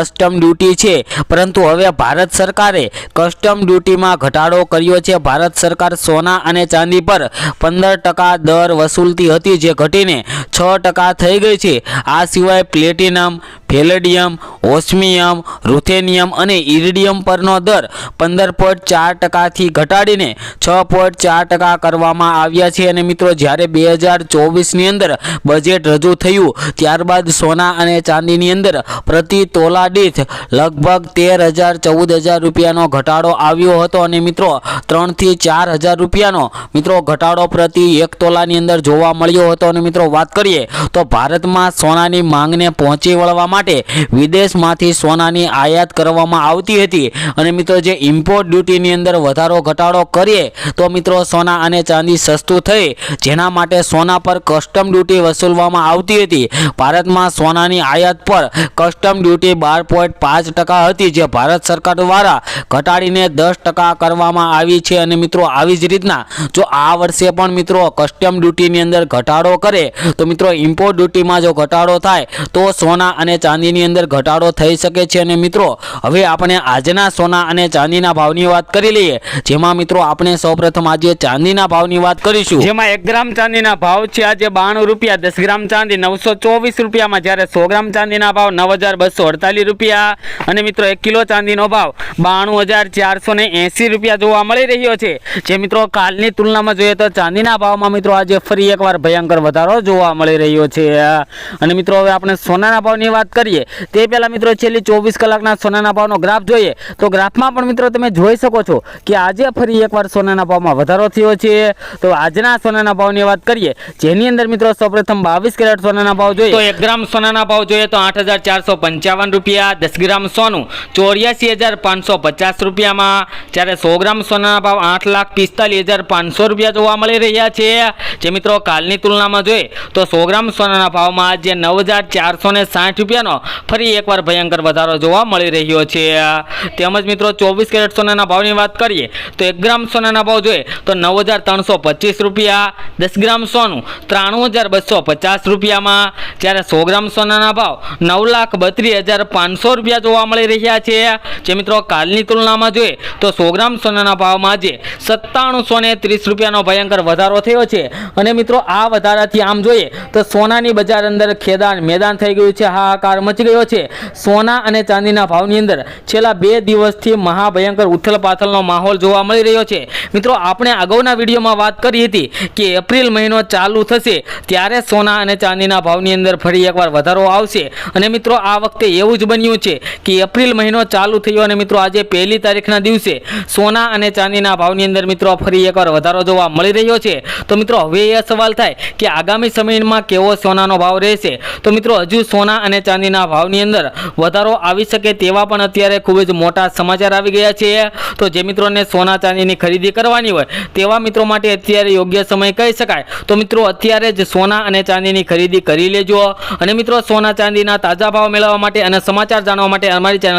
Custom duty છે. પરંતુ હવે ભારત સરકારે કસ્ટમ ડ્યુટીમાં ઘટાડો કર્યો છે. ભારત સરકાર સોના અને ચાંદી પર પંદર ટકા દર વસૂલતી હતી, જે ઘટીને છ ટકા થઈ ગઈ છે. આ સિવાય પ્લેટિનમ ફેલેડિયમ, ઓસ્મિયમ, રૂથેનિયમ અને ઇરિડિયમ પરનો દર પંદર પોઈન્ટ ચાર ટકાથી ઘટાડીને છ પોઈન્ટ ચાર ટકા કરવામાં આવ્યા છે. અને મિત્રો, જ્યારે બે હજાર ચોવીસની અંદર બજેટ રજૂ થયું, ત્યારબાદ સોના અને ચાંદીની અંદર પ્રતિ તોલા દીઠ લગભગ તેર હજાર ચૌદ હજાર રૂપિયાનો ઘટાડો આવ્યો હતો. અને મિત્રો, ત્રણથી ચાર હજાર રૂપિયાનો, મિત્રો, ઘટાડો પ્રતિ એક તોલાની અંદર જોવા મળ્યો હતો. અને મિત્રો, વાત કરીએ તો ભારતમાં સોનાની માંગને પહોંચી વળવા માટે વિદેશમાંથી સોનાની આયાત કરવામાં આવતી હતી. અને મિત્રો, જે ઇમ્પોર્ટ ડ્યુટીની અંદર વધારો ઘટાડો કરીએ, તો મિત્રો, સોના અને ચાંદી સસ્તું થઈ, જેના માટે સોના પર કસ્ટમ ડ્યુટી વસૂલવામાં આવતી હતી. ભારતમાં સોનાની આયાત પર કસ્ટમ ડ્યુટી બાર પોઈન્ટ પાંચ ટકા હતી, જે ભારત સરકાર દ્વારા ઘટાડીને દસ ટકા કરવામાં આવી છે. અને મિત્રો, આવી જ રીતના જો આ વર્ષે પણ મિત્રો કસ્ટમ ડ્યુટીની અંદર ઘટાડો કરે, તો મિત્રો ઇમ્પોર્ટ ડ્યુટીમાં જો ઘટાડો થાય, તો સોના અને ચાંદીની અંદર ઘટાડો થઈ શકે છે અને મિત્રો, હવે આપણે આજના સોના અને ચાંદીના ભાવની વાત કરી લઈએ. જેમાં મિત્રો, આપણે સૌપ્રથમ આજે ચાંદીના ભાવની વાત કરીશું. જેમાં એક ગ્રામ ચાંદીના ભાવ છે આજે બાણું રૂપિયા, દસ ગ્રામ ચાંદી નવસો ચોવીસ રૂપિયામાં, જ્યારે સો ગ્રામ ચાંદીના ભાવ નવ હજાર બસો અડતાલીસ રૂપિયા. અને મિત્રો, એક કિલો ચાંદીનો ભાવ બાણું હજાર ચારસો ને એંસી રૂપિયા જોવા મળી રહ્યો છે. જે મિત્રો, કાલની તુલનામાં જોઈએ તો ચાંદીના ભાવમાં મિત્રો, આજે ફરી એકવાર ભયંકર વધારો જોવા મળી રહ્યો છે. અને મિત્રો, હવે આપણે સોનાના ભાવની વાત કરીએ. તે પહેલાં મિત્રો છેલ્લી ચોવીસ કલાકના સોનાના ભાવનો ગ્રાફ જોઈએ તો ગ્રાફમાં પણ મિત્રો તમે જોઈ શકો છો કે આજે ફરી એકવાર સોનાના ભાવમાં વધારો થયો છે. તો આજના સોનાના ભાવની વાત કરીએ, જેની અંદર મિત્રો સૌપ્રથમ બાવીસ કેરેટ સોનાના ભાવ જોઈએ. તો એક ગ્રામ સોનાના ભાવ જોઈએ તો આઠ રૂપિયા, દસ ગ્રામ સોનું ચોર્યાસી રૂપિયામાં. જ્યારે સો ગ્રામ સોનાના ભાવ આઠ લાખ પિસ્તાલીસ હજાર પાંચસો રૂપિયા જોવા મળી રહ્યા છે. જે મિત્રો કાલની તુલનામાં જોઈએ તો સો ગ્રામ સોનાના ભાવમાં આજે નવ હજાર ચારસો ને સાઠ રૂપિયાનો ફરી એકવાર ભયંકર વધારો જોવા મળી રહ્યો છે. તેમજ મિત્રો, ચોવીસ કેરેટ સોનાના ભાવની વાત કરીએ, તો એક ગ્રામ સોનાના ભાવ જોઈએ, તો નવ હજાર ત્રણસો પચીસ રૂપિયા, દસ ગ્રામ સોનું ત્રાણું હજાર બસો પચાસ રૂપિયામાં. જ્યારે સો ગ્રામ સોનાના ભાવ નવ લાખ બત્રીસ હજાર પાંચસો રૂપિયા જોવા મળી રહ્યા છે. જે મિત્રો, કાલની તુલનામાં જોઈએ, તો સો ગ્રામ સોનાના ભાવમાં આજે સત્તાણુંસો ને ત્રીસ રૂપિયાનો ભયંકર વધારો થયો છે. અને મિત્રો, આ વધારાથી આમ જોઈએ, તો સોનાની બજાર અંદર ખેદાન મેદાન થઈ ગયું છે. હાહાકાર મચી ગયો છે. સોના અને ચાંદીના ભાવની અંદર છેલ્લા બે દિવસથી મહાભયંકર ઉથલ પાથલનો માહોલ જોવા મળી રહ્યો છે. મિત્રો, આપણે અગાઉના વિડીયોમાં વાત કરી હતી કે એપ્રિલ મહિનો ચાલુ થશે ત્યારે સોના અને ચાંદીના ભાવની અંદર ફરી એકવાર વધારો આવશે. અને મિત્રો, આ વખતે એવું જ બન્યું છે કે એપ્રિલ મહિનો ચાલુ થયો અને મિત્રો, આજે પહેલી તારીખના દિવસે સોના અને ચાંદીના ભાવની અંદર મિત્રો ફરી એકવાર વધારો જોવા મળી રહ્યો છે. તો મિત્રો, હવે એ સવાલ થાય કે આગામી સમયમાં કેવો સોનાનો ભાવ રહેશે? તો મિત્રો, હજુ સોના અને ચાંદીના ભાવની અંદર વધારો આવી શકે તેવા પણ અત્યારે ખૂબ જ મોટા સમાચાર આવી ગયા છે. તો જે મિત્રોને સોના ચાંદીની ખરીદી કરવાની હોય તેવા મિત્રો માટે અત્યારે યોગ્ય સમય કહી શકાય. તો મિત્રો અત્યારે જ સોના અને ચાંદીની ખરીદી કરી લેજો. અને મિત્રો સોના ચાંદીના તાજા ભાવ મેળવવા માટે અને સમાચાર જાણવા માટે અમારી ચેનલ